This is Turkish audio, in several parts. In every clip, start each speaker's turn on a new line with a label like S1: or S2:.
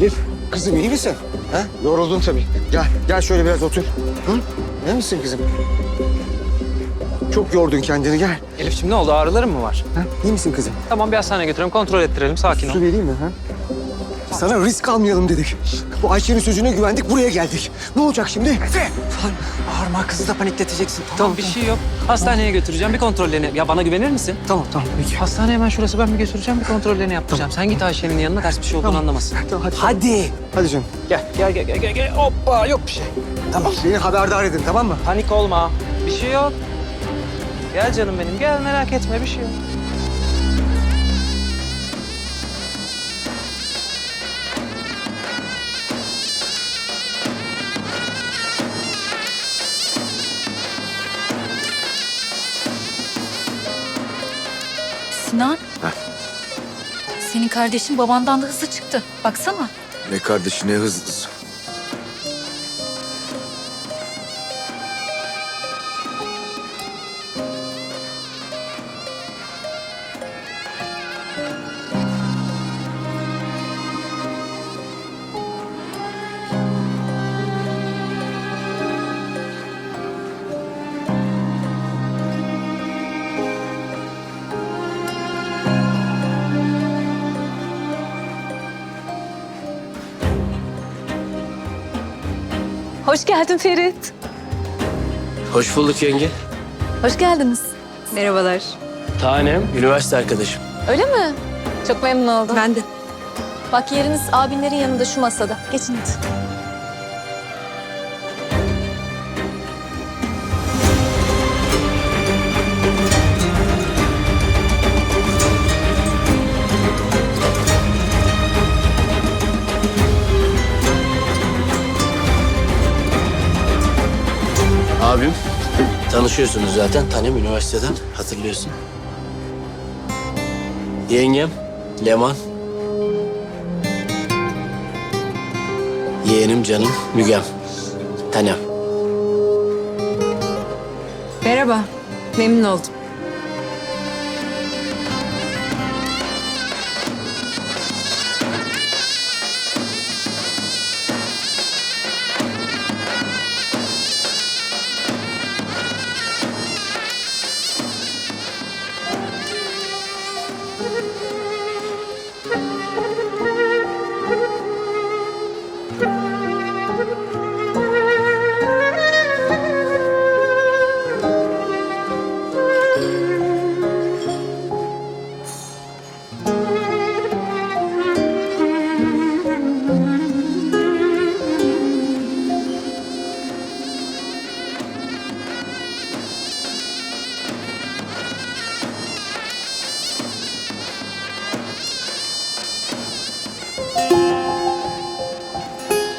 S1: Elif, kızım iyi misin? Ha? Yoruldun tabii. Gel, gel şöyle biraz otur. Hı? İyi misin kızım? Çok yordun kendini, gel.
S2: Elif'ciğim ne oldu? Ağrıların mı var?
S1: Ha? İyi misin kızım?
S2: Tamam bir hastaneye götürelim, kontrol ettirelim. Sakin ol.
S1: Su vereyim mi? Ha? Sana risk almayalım dedik. Bu Ayşe'nin sözüne güvendik, buraya geldik. Ne olacak şimdi? Efe!
S2: Bağırma, kızı da panikleteceksin. Tamam, bir şey yok. Hastaneye götüreceğim, bir kontrollerini... Ya bana güvenir misin?
S1: Tamam, tamam, peki.
S2: Hastane hemen şurası, ben bir götüreceğim, bir kontrollerini yaptıracağım. Sen git Ayşe'nin yanına, ters bir şey olduğunu
S1: Tamam.
S2: anlamasın.
S1: Tamam, hadi.
S2: Hadi.
S1: Hadi canım.
S2: Gel, gel, gel, gel, gel, gel. Hoppa, yok bir şey. Tamam.
S1: Beni haberdar edin, tamam mı?
S2: Panik olma. Bir şey yok. Gel canım benim, gel merak etme, bir şey yok.
S3: Sinan. Senin kardeşin babandan da hızlı çıktı. Baksana.
S4: Ne kardeşi ne hızlısı.
S3: Hoş geldin Ferit.
S5: Hoş bulduk yenge.
S3: Hoş geldiniz. Merhabalar.
S5: Tanem, üniversite arkadaşım.
S3: Öyle mi? Çok memnun oldum. Ben de. Bak yeriniz abinlerin yanında şu masada. Geçin hadi.
S5: Tanışıyorsunuz zaten. Tanem üniversiteden. Hatırlıyorsun. Yengem, Leman. Yeğenim canım, Mügem. Tanem.
S6: Merhaba, memnun oldum.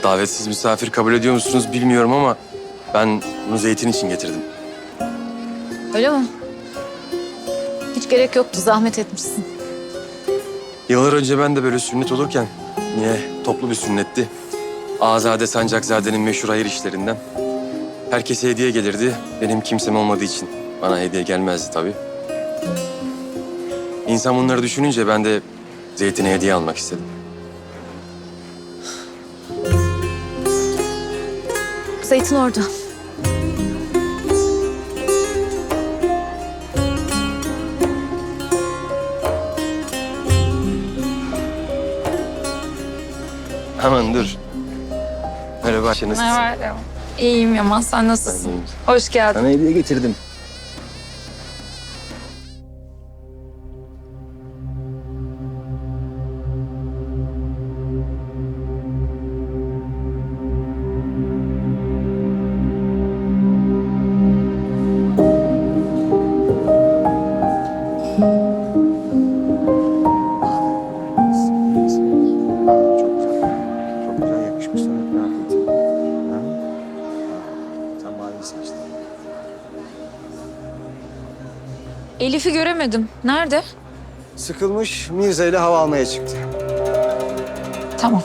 S7: Davetsiz misafir kabul ediyor musunuz bilmiyorum ama ben bunu zeytin için getirdim.
S3: Öyle mi? Hiç gerek yoktu. Zahmet etmişsin.
S7: Yıllar önce ben de böyle sünnet olurken yine toplu bir sünnetti. Azade Sancakzade'nin meşhur hayır işlerinden. Herkese hediye gelirdi. Benim kimsem olmadığı için bana hediye gelmezdi tabii. İnsan bunları düşününce ben de zeytine hediye almak istedim.
S3: Zeytin orada.
S7: Hemen dur. Merhaba Ayşe nasılsın?
S6: Merhaba. İyiyim Yaman, sen
S7: Ben
S6: nasılsın?
S7: iyiyim.
S6: Hoş geldin.
S7: Sana hediye getirdim.
S3: Elif'i göremedim. Nerede?
S1: Sıkılmış, Mirza ile hava almaya çıktı.
S3: Tamam.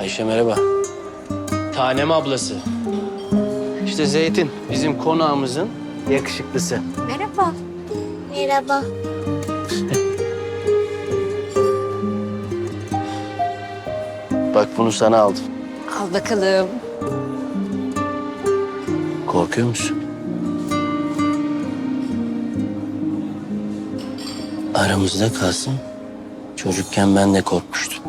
S5: Ayşe merhaba. Tanem ablası. İşte Zeytin bizim konağımızın yakışıklısı.
S3: Merhaba.
S8: Merhaba.
S5: Bak bunu sana aldım.
S6: Al bakalım.
S5: Korkuyor musun? Aramızda kalsın. Çocukken ben de korkmuştum.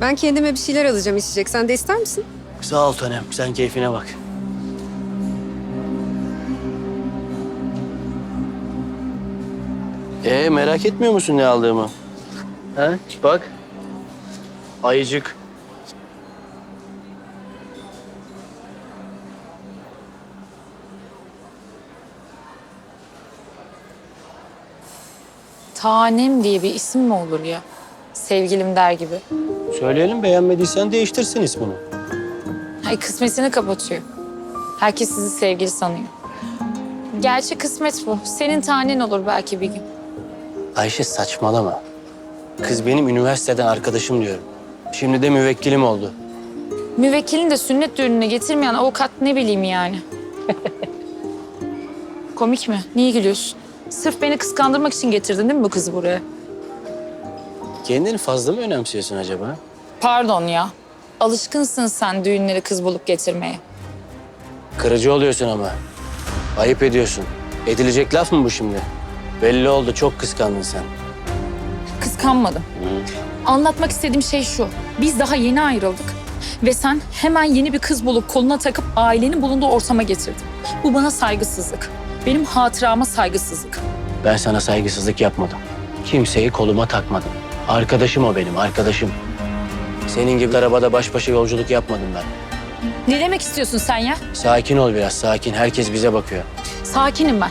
S6: Ben kendime bir şeyler alacağım içecek. Sen de ister misin?
S5: Sağ ol Tanem. Sen keyfine bak. Ee merak etmiyor musun ne aldığımı? He? Bak. Ayıcık.
S9: Tanem diye bir isim mi olur ya? Sevgilim der gibi.
S5: Söyleyelim beğenmediysen değiştirsin ismini.
S9: Ay kısmetini kapatıyor. Herkes sizi sevgili sanıyor. Gerçi kısmet bu. Senin tanen olur belki bir gün.
S5: Ayşe saçmalama. Kız benim üniversiteden arkadaşım diyorum. Şimdi de müvekkilim oldu.
S9: Müvekkilin de sünnet düğününe getirmeyen avukat ne bileyim yani. Komik mi? Niye gülüyorsun? Sırf beni kıskandırmak için getirdin değil mi bu kızı buraya?
S5: Kendini fazla mı önemsiyorsun acaba?
S9: Pardon ya. Alışkınsın sen düğünleri kız bulup getirmeye.
S5: Kırıcı oluyorsun ama. Ayıp ediyorsun. Edilecek laf mı bu şimdi? Belli oldu çok kıskandın sen.
S9: Kıskanmadım. Anlatmak istediğim şey şu. Biz daha yeni ayrıldık. Ve sen hemen yeni bir kız bulup koluna takıp ailenin bulunduğu ortama getirdin. Bu bana saygısızlık. Benim hatırama saygısızlık.
S5: Ben sana saygısızlık yapmadım. Kimseyi koluma takmadım. Arkadaşım o benim, arkadaşım. Senin gibi arabada baş başa yolculuk yapmadım ben.
S9: Ne demek istiyorsun sen ya?
S5: Sakin ol biraz, sakin. Herkes bize bakıyor.
S9: Sakinim ben.